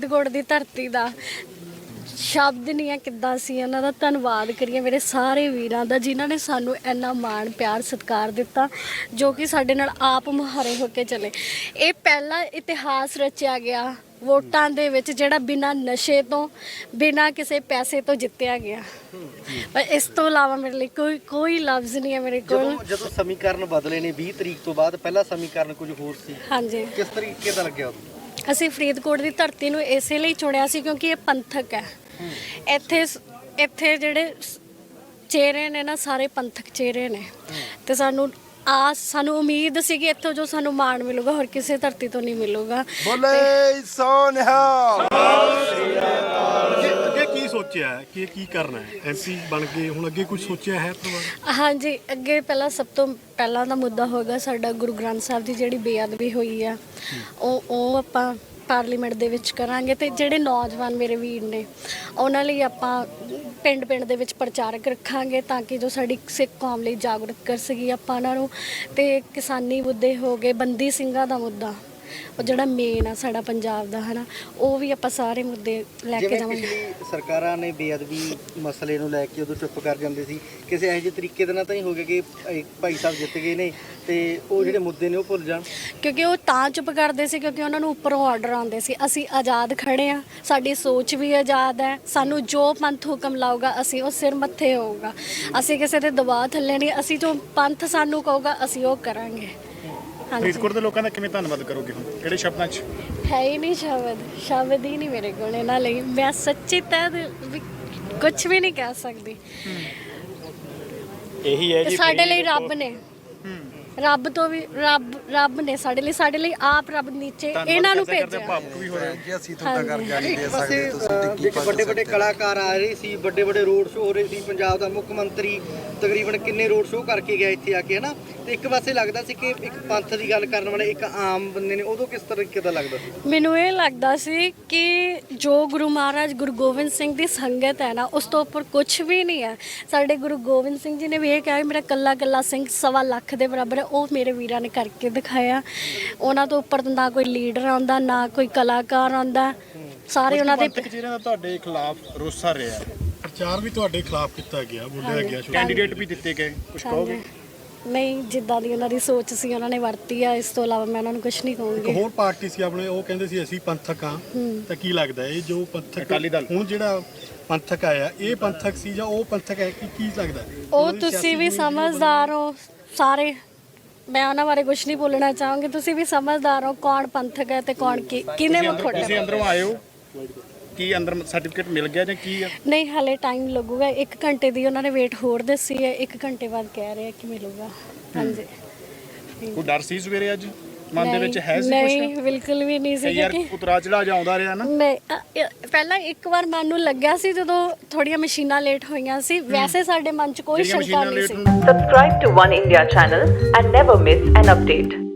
ਫਰੀਦਕੋਟ ਦੀ ਧਰਤੀ ਦਾ ਸ਼ਬਦ ਨਹੀਂ ਹੈ ਕਿੱਦਾਂ ਸੀ ਇਹਨਾਂ ਦਾ ਧੰਨਵਾਦ ਕਰੀਏ ਮੇਰੇ ਸਾਰੇ ਵੀਰਾਂ ਦਾ ਜਿਨ੍ਹਾਂ ਨੇ ਸਾਨੂੰ ਇੰਨਾ ਮਾਣ ਪਿਆਰ ਸਤਿਕਾਰ ਦਿੱਤਾ ਜੋ ਕਿ ਸਾਡੇ ਨਾਲ ਆਪ ਮੁਹਾਰੇ ਹੋ ਕੇ ਚਲੇ। ਇਹ ਪਹਿਲਾ ਇਤਿਹਾਸ ਰਚਿਆ ਗਿਆ ਵੋਟਾਂ ਦੇ ਵਿੱਚ ਜਿਹੜਾ ਬਿਨਾਂ ਨਸ਼ੇ ਤੋਂ ਬਿਨਾਂ ਕਿਸੇ ਪੈਸੇ ਤੋਂ ਜਿੱਤਿਆ ਗਿਆ। ਪਰ ਇਸ ਤੋਂ ਇਲਾਵਾ ਮੇਰੇ ਲਈ ਕੋਈ ਕੋਈ ਲਫ਼ਜ਼ ਨਹੀਂ ਹੈ ਮੇਰੇ ਕੋਲ। ਜਦੋਂ ਜਦੋਂ ਸਮੀਕਰਨ ਬਦਲੇ ਨੇ 20 ਤਰੀਕ ਤੋਂ ਬਾਅਦ ਪਹਿਲਾ ਸਮੀਕਰਨ ਕੁਝ ਹੋਰ ਸੀ। ਹਾਂਜੀ। ਕਿਸ ਤਰੀਕੇ ਦਾ ਲੱਗਿਆ ਉਦੋਂ? ਅਸੀਂ ਫਰੀਦਕੋਟ ਦੀ ਧਰਤੀ ਨੂੰ ਇਸੇ ਲਈ ਚੁਣਿਆ ਸੀ ਕਿਉਂਕਿ ਇਹ ਪੰਥਕ ਹੈ। ਇੱਥੇ ਇੱਥੇ ਜਿਹੜੇ ਚਿਹਰੇ ਨੇ ਨਾ ਸਾਰੇ ਪੰਥਕ ਚਿਹਰੇ ਨੇ। ਤੇ ਸਾਨੂੰ ਆਸ ਸਾਨੂੰ ਉਮੀਦ ਸੀ ਕਿ ਇੱਥੋਂ ਜੋ ਸਾਨੂੰ ਮਾਣ ਮਿਲੂਗਾ ਹੋਰ ਕਿਸੇ ਧਰਤੀ ਤੋਂ ਨਹੀਂ ਮਿਲੂਗਾ। ਬੋਲੇ ਸੋਨਿਹਾ ਸੋਚਿਆ ਹੈ ਕਿ ਕੀ ਕਰਨਾ ਹੈ? ਐਮਪੀ ਬਣ ਕੇ ਹੁਣ ਅੱਗੇ ਕੁਝ ਸੋਚਿਆ ਹੈ ਪਰਿਵਾਰ ਹਾਂਜੀ, ਅੱਗੇ ਪਹਿਲਾਂ ਸਭ ਤੋਂ ਪਹਿਲਾਂ ਦਾ ਮੁੱਦਾ ਹੋਗਾ ਸਾਡਾ ਗੁਰੂ ਗ੍ਰੰਥ ਸਾਹਿਬ ਦੀ ਜਿਹੜੀ ਬੇਅਦਬੀ ਹੋਈ ਆ, ਉਹ ਉਹ ਆਪਾਂ ਪਾਰਲੀਮੈਂਟ ਦੇ ਵਿੱਚ ਕਰਾਂਗੇ ਤੇ ਜਿਹੜੇ ਨੌਜਵਾਨ ਮੇਰੇ ਵੀਰ ਨੇ, ਉਹਨਾਂ ਲਈ ਆਪਾਂ ਪਿੰਡ ਪਿੰਡ ਦੇ ਵਿੱਚ ਪ੍ਰਚਾਰਕ ਰੱਖਾਂਗੇ ਤਾਂ ਕਿ ਜੋ ਸਾਡੀ ਸਿੱਖ ਕੌਮ ਲਈ ਜਾਗਰੂਕ ਕਰ ਸਕੀਏ ਆਪਾਂ ਉਹਨਾਂ ਨੂੰ, ਤੇ ਕਿਸਾਨੀ ਮੁੱਦੇ ਹੋ ਗਏ, ਬੰਦੀ ਸਿੰਘਾਂ ਦਾ ਮੁੱਦਾ। ਉਹ ਜਿਹੜਾ ਮੇਨ ਆ ਸਾਡਾ ਪੰਜਾਬ ਦਾ ਹਨਾ ਉਹ ਵੀ ਆਪਾਂ ਸਾਰੇ ਮੁੱਦੇ ਲੈ ਕੇ ਜਿਵੇਂ ਜਾਵਾਂਗੇ। ਪਿਛਲੀ ਸਰਕਾਰਾਂ ਨੇ ਬੇਅਦਬੀ ਮਸਲੇ ਨੂੰ ਲੈ ਕੇ ਉਦੋਂ ਚੁੱਪ ਕਰ ਜਾਂਦੇ ਸੀ ਕਿਸੇ ਇਹੋ ਜਿਹੇ ਤਰੀਕੇ ਦੇ ਨਾਲ ਤਾਂ ਹੀ ਹੋ ਗਿਆ ਕਿ ਇਹ ਭਾਈ ਸਾਹਿਬ ਜਿੱਤ ਗਏ ਨੇ ਤੇ ਉਹ ਜਿਹੜੇ ਮੁੱਦੇ ਨੇ ਉਹ ਭੁੱਲ ਜਾਣ। ਕਿਉਂਕਿ ਉਹ ਤਾਂ ਚੁੱਪ ਕਰਦੇ ਸੀ ਕਿਉਂਕਿ ਉਹਨਾਂ ਨੂੰ ਉੱਪਰੋਂ ਆਰਡਰ ਆਉਂਦੇ ਸੀ ਅਸੀਂ ਆਜ਼ਾਦ ਖੜੇ ਆ ਸਾਡੀ ਸੋਚ ਵੀ ਆਜ਼ਾਦ ਹੈ ਸਾਨੂੰ ਜੋ ਪੰਥ ਹੁਕਮ ਲਾਊਗਾ ਅਸੀਂ ਉਹ ਸਿਰ ਮੱਥੇ ਹੋਊਗਾ। ਅਸੀਂ ਕਿਸੇ ਦੇ ਦਬਾਅ ਥੱਲੇ ਨਹੀਂ ਅਸੀਂ ਜੋ ਪੰਥ ਸਾਨੂੰ ਕਹੂਗਾ ਅਸੀਂ ਉਹ ਕਰਾਂਗੇ। ਫਰੀਦਕੋਟ ਦੇ ਲੋਕਾਂ ਦਾ ਕਿਵੇਂ ਧੰਨਵਾਦ ਕਰੋਗੇ ਹੁਣ? ਕਿਹੜੇ ਸ਼ਬਦਾਂ 'ਚ? ਹੈ ਹੀ ਨਹੀਂ ਸ਼ਬਦ। ਸ਼ਬਦ ਹੀ ਨਹੀਂ ਮੇਰੇ ਕੋਲ ਇਹਨਾਂ ਲਈ। ਮੈਂ ਸੱਚੀ ਤਹਿ ਕੁਝ ਵੀ ਨਹੀਂ ਕਹਿ ਸਕਦੀ। ਇਹੀ ਹੈ ਤੇ ਸਾਡੇ ਲਈ ਰੱਬ ਨੇ। ਰੱਬ ਤੋਂ ਵੀ ਰੱਬ ਰੱਬ ਨੇ ਸਾਡੇ ਲਈ। ਸਾਡੇ ਲਈ ਆਪ ਰੱਬ ਨੀਚੇ ਇਹਨਾਂ ਨੂੰ ਭੇਜਿਆ। ਭਾਵੁਕ ਵੀ ਹੋ ਰਹੇ ਜੀ ਅਸੀਂ ਤੁਹਾਡਾ ਕਰ ਜਾਣੀ ਦੇ ਸਕਦੇ ਤੁਸੀਂ ਅਹ, ਟਿੱਕੀ ਪਾ ਵੱਡੇ ਵੱਡੇ ਕਲਾਕਾਰ ਆ ਰਹੇ ਸੀ ਵੱਡੇ ਵੱਡੇ ਰੋਡ ਸ਼ੋਅ ਹੋ ਰਹੇ ਸੀ। ਪੰਜਾਬ ਦਾ ਮੁੱਖ ਮੰਤਰੀ ਤਕਰੀਬਨ ਕਿੰਨੇ ਰੋਡ ਸ਼ੋਅ ਕਰਕੇ ਗਿਆ ਇੱਥੇ ਆ ਕੇ ਹਨਾ? ਇੱਕ ਪਾਸੇ ਲੱਗਦਾ ਸੀ ਕਿ ਇੱਕ ਪੰਥ ਦੀ ਗੱਲ ਕਰਨ ਵਾਲੇ ਇੱਕ ਆਮ ਬੰਦੇ ਨੇ ਉਦੋਂ ਕਿਸ ਤਰੀਕੇ ਦਾ ਲੱਗਦਾ ਸੀ? ਮੈਨੂੰ ਇਹ ਲੱਗਦਾ ਸੀ ਕਿ ਜੋ ਗੁਰੂ ਮਹਾਰਾਜ ਗੁਰੂ ਗੋਬਿੰਦ ਸਿੰਘ ਦੀ ਸੰਗਤ ਹੈ ਨਾ ਉਸ ਤੋਂ ਉੱਪਰ ਕੁਝ ਵੀ ਨਹੀਂ ਹੈ। ਸਾਡੇ ਗੁਰੂ ਗੋਬਿੰਦ ਸਿੰਘ ਜੀ ਨੇ ਵੀ ਇਹ ਕਿਹਾ ਮੇਰਾ ਕੱਲਾ ਕੱਲਾ ਸਿੰਘ ਸਵਾ ਲੱਖ ਦੇ ਬਰਾਬਰ ਹੈ ਉਹ ਮੇਰੇ ਵੀਰਾਂ ਨੇ ਕਰਕੇ ਦਿਖਾਇਆ। ਉਹਨਾਂ ਤੋਂ ਉੱਪਰ ਤਾਂ ਨਾ ਕੋਈ ਲੀਡਰ ਆਉਂਦਾ ਨਾ ਕੋਈ ਕਲਾਕਾਰ ਆਉਂਦਾ। ਸਾਰੇ ਉਹਨਾਂ ਦੇ ਪੰਥਕ ਚਿਹਰਿਆਂ ਦਾ ਤੁਹਾਡੇ ਖਿਲਾਫ ਰੋਸਾ ਰਿਹਾ ਪ੍ਰਚਾਰ ਵੀ ਤੁਹਾਡੇ ਖਿਲਾਫ ਕੀਤਾ ਗਿਆ ਬੋਲਿਆ ਗਿਆ ਕੈਂਡੀਡੇਟ ਵੀ ਦਿੱਤੇ ਗਏ ਕੁਝ ਕਹੋਗੇ। ਨਹੀਂ ਜਿੱਦਾਂ ਦੀ ਉਹਨਾਂ ਦੀ ਸੋਚ ਸੀ ਉਹਨਾਂ ਨੇ ਵਰਤੀ ਆ ਇਸ ਤੋਂ ਇਲਾਵਾ ਮੈਂ ਉਹਨਾਂ ਨੂੰ ਕੁਝ ਨਹੀਂ ਇੱਕ ਕਹੂੰਗੀ ਹੋਰ ਪਾਰਟੀ ਸੀ ਆਪਣੇ ਉਹ ਕਹਿੰਦੇ ਸੀ ਅਸੀਂ ਪੰਥਕ ਆ ਤਾਂ ਕੀ ਲੱਗਦਾ ਇਹ ਜੋ ਪੰਥਕ ਅਕਾਲੀ ਦਲ। ਹੁਣ ਜਿਹੜਾ ਪੰਥਕ ਆਇਆ ਇਹ ਪੰਥਕ ਸੀ ਜਾਂ ਉਹ ਪੰਥਕ ਹੈ? ਕੀ ਕੀ ਲੱਗਦਾ? ਉਹ ਉਹਨਾਂ ਦੀ ਤੁਸੀਂ ਵੀ ਜ਼ਮੀਨ ਸਮਝਦਾਰ ਹੋ? ਸਾਰੇ ਮੈਂ ਉਹਨਾਂ ਬਾਰੇ ਕੁਝ ਨਹੀਂ ਬੋਲਣਾ ਚਾਹਾਂਗੀ। ਤੁਸੀਂ ਵੀ ਸਮਝਦਾਰ ਹੋ ਕੌਣ ਪੰਥਕ ਹੈ ਤੇ ਕੌਣ ਕੀ ਕਿਨੇ ਮੁਖ ਤੁਸੀਂ ਅੰਦਰੋਂ ਆਏ ਹੋ? ਕੀ ਅੰਦਰ ਸਰਟੀਫਿਕੇਟ ਮਿਲ ਗਿਆ ਜਾਂ ਕੀ ਆ? ਨਹੀਂ ਹਲੇ ਟਾਈਮ ਲੱਗੂਗਾ। 1 ਘੰਟੇ ਦੀ ਉਹਨਾਂ ਨੇ ਵੇਟ ਹੋਰ ਦੱਸੀ ਹੈ। 1 ਘੰਟੇ ਬਾਅਦ ਕਹਿ ਰਹੇ ਆ ਕਿ ਮਿਲੂਗਾ। ਹਾਂਜੀ। ਕੋਈ ਡਰ ਸੀ ਸਵੇਰੇ ਅੱਜ? ਮਨ ਦੇ ਵਿੱਚ ਨਹੀਂ- ਹੈ ਸੀ ਨਹੀਂ ਕੁਝ ਬਿਲਕੁਲ ਵੀ ਨਹੀਂ ਸੀ ਯਾਰ ਉਤਰਾ ਚੜਾ ਜਾਉਂਦਾ ਰਿਹਾ ਨਾ। ਨਹੀਂ ਪਹਿਲਾਂ ਇੱਕ ਵਾਰ ਮਨ ਨੂੰ ਲੱਗਿਆ ਸੀ ਜਦੋਂ ਥੋੜੀਆਂ ਮਸ਼ੀਨਾਂ ਲੇਟ ਹੋਈਆਂ ਸੀ। ਵੈਸੇ ਸਾਡੇ ਮਨ 'ਚ ਕੋਈ ਸ਼ੰਕਾ ਨਹੀਂ ਸੀ। ਨੂੰ Subscribe to One India channel and never miss an update.